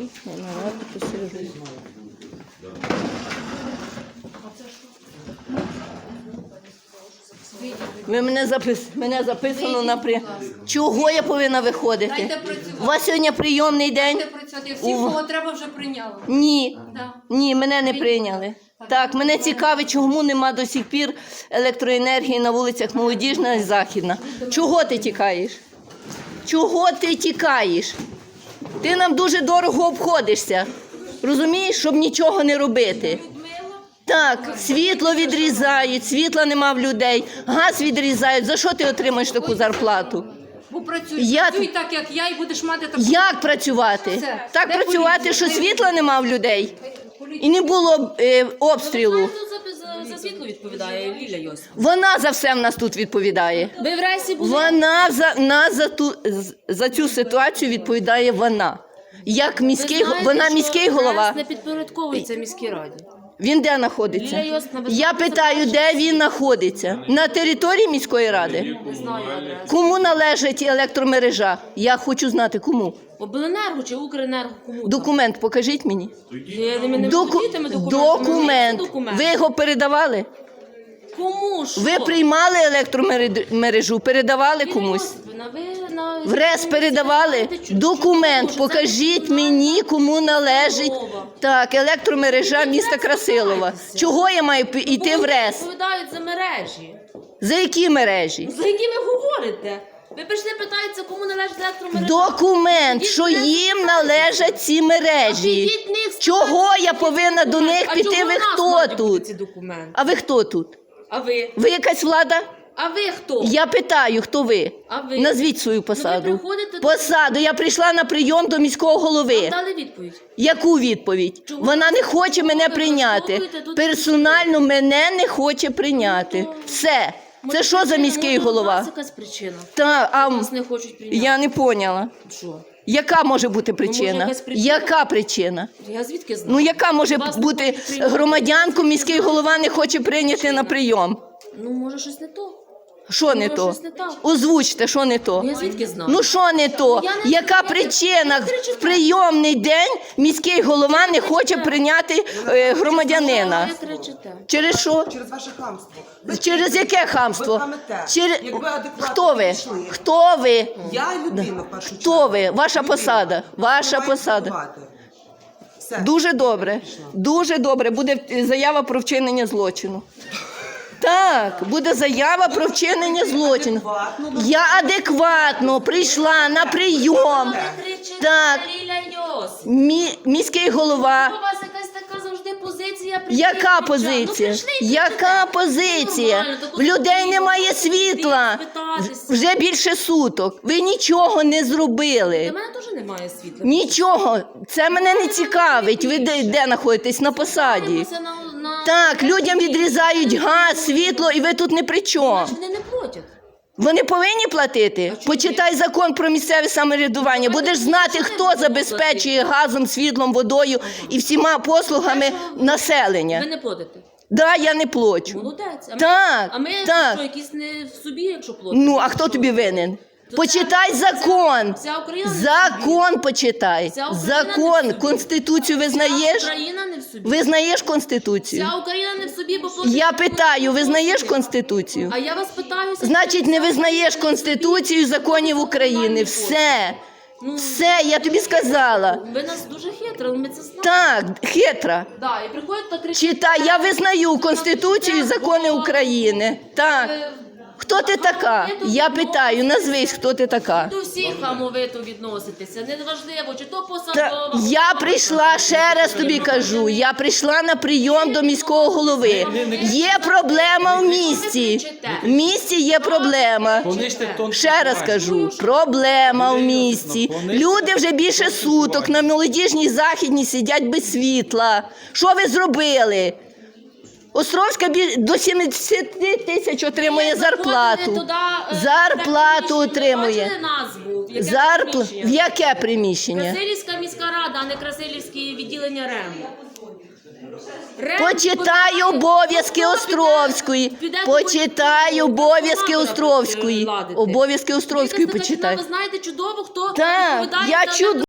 Я нараду посижу. Ви мене запис... мене записано на при... Чого я повинна виходити? Дайте працювати. У вас сьогодні прийомний день? Дайте працювати. Всі, У- кого треба, вже прийняли. Ні. Да. Ні, мене не прийняли. Так, мене цікавить, чому нема до сих пір електроенергії на вулицях Молодіжна і Західна. Чого ти тікаєш? Чого ти тікаєш? Ти нам дуже дорого обходишся. Розумієш, щоб нічого не робити. Так, світло відрізають, світла нема в людей, газ відрізають. За що ти отримаєш таку зарплату? Бо працюй, Я- працюй так, як я, і будеш мати таку. Як працювати? Все. Так Де працювати, поліція? що світла нема в людей і не було е, обстрілу. За, світло відповідає Ліля Йосип? Вона за все в нас тут відповідає. Ви в рейсі були? Вона за нас за ту з- за цю ситуацію відповідає вона. Як міський го- знаєте, вона міський голова. не підпорядковується міській раді. Він де знаходиться? Лілія Йосипівна, ви Я знаєте, питаю, де він знаходиться? На території міської ради? Не знаю адресу. Кому належить електромережа? Я хочу знати кому. Обленерго чи Укренерго кому? там? Документ покажіть мені. Доку... володієте документами. Документ. Документ. Ви його передавали? Кому що? Ви приймали електромережу, передавали комусь? Ви на... В РЕС передавали документ. Покажіть мені, кому належить так, електромережа міста Красилова. Чого я маю йти в РЕС? відповідають за мережі. За які мережі? За які ви говорите? Ви прийшли питаєтеся, кому належить електромережа? Документ, що їм належать ці мережі. Чого я повинна до них піти? Ви хто тут? А ви хто тут? А ви? Ви якась влада? А ви хто? Я питаю, хто ви? А ви? Назвіть свою посаду. Ну, приходите до- Посаду. Я прийшла на прийом до міського голови. Дали відповідь. Яку відповідь? Чому? Вона не хоче мене ви прийняти. тут Персонально мене не хоче прийняти. Ну, Все. Це що за міський у голова? вас якась причина. Та, а м, Нас не хочуть прийняти. я не поняла. Що? Яка може бути причина? Ну, якась причина? Яка причина? Я звідки знаю? Ну яка може Вас не бути хочуть прийняти. громадянку, міський голова не хоче прийняти на прийом? Ну, може, щось не то. Що не то? Озвучте, що не то. Ну, я звідки знаю? Ну що не то? Не Яка причина в прийомний день міський голова не хоче прийняти е, громадянина? Ви кричите. Через що? Через ваше хамство. Ви Через яке хамство? Ви хамите. Через... Якби адекватно Хто ви? підійшли. Хто ви? Я людина в першу чергу. Хто ви? Ваша Людина. посада. Ваша посада. Все. Дуже добре. Дуже добре. Буде е, заява про вчинення злочину. Так, буде заява про вчинення злочину. Я адекватно прийшла на прийом. Так. Мі- міський голова. У вас якась така завжди позиція. Яка позиція? Ну, прийшли і Яка позиція? Нормально, то В людей немає світла. Вже більше суток. Ви нічого не Для зробили. мене теж немає світла. Нічого. Це мене не цікавить. Ви де, де знаходитесь? На посаді. Дивимося на- на- Так, людям відрізають газ, світло, і ви тут не при чому. Вони не платять. Вони повинні платити. Почитай закон про місцеве самоврядування. Будеш знати, хто забезпечує газом, світлом, водою і всіма послугами населення. Ви не платите. Да, я не плачу. Молодець. А ми, Так, а ми так. що, якісь не в собі, якщо платимо? Ну, а хто тобі винен? Почитай закон. Вся Україна не Закон почитай. Вся Україна не в Закон. собі. Конституцію Вся визнаєш? Україна не в собі. Визнаєш Конституцію? Вся Україна не в собі, бо. Я питаю, визнаєш Конституцію? А я вас питаюся. Значить, не визнаєш Конституцію і законів України. Все. Ну, Все, я тобі сказала. Ви нас дуже хитро, ми це знаємо. Так, хитра. Да, і приходять та кричать. Читай, я визнаю Конституцію і закони України. Так. е, Хто ти така? Я питаю, назвись, хто ти така. До всіх хамовито відноситеся. Неважливо, чи то Та, посадова. я прийшла ще раз тобі кажу. Я прийшла на прийом до міського голови. Є проблема в місті. В місті є проблема. Ще раз кажу, проблема в місті. Люди вже більше суток на молодіжній західній сидять без світла. Що ви зробили? Островська бі- до 70 тисяч отримує зарплату. Зарплату отримує. Назву? Яке Зарпла... В приміщення? яке приміщення? Красилівська міська рада, а не Красилівське відділення РЕМ. РЕМ Почитай обов'язки Хто піде- Островської. піде Почитай обов'язки губернатора Островської. ладити. Обов'язки Островської кажете, почитай. Ви знаєте чудово, хто Так, відповідає я за чудово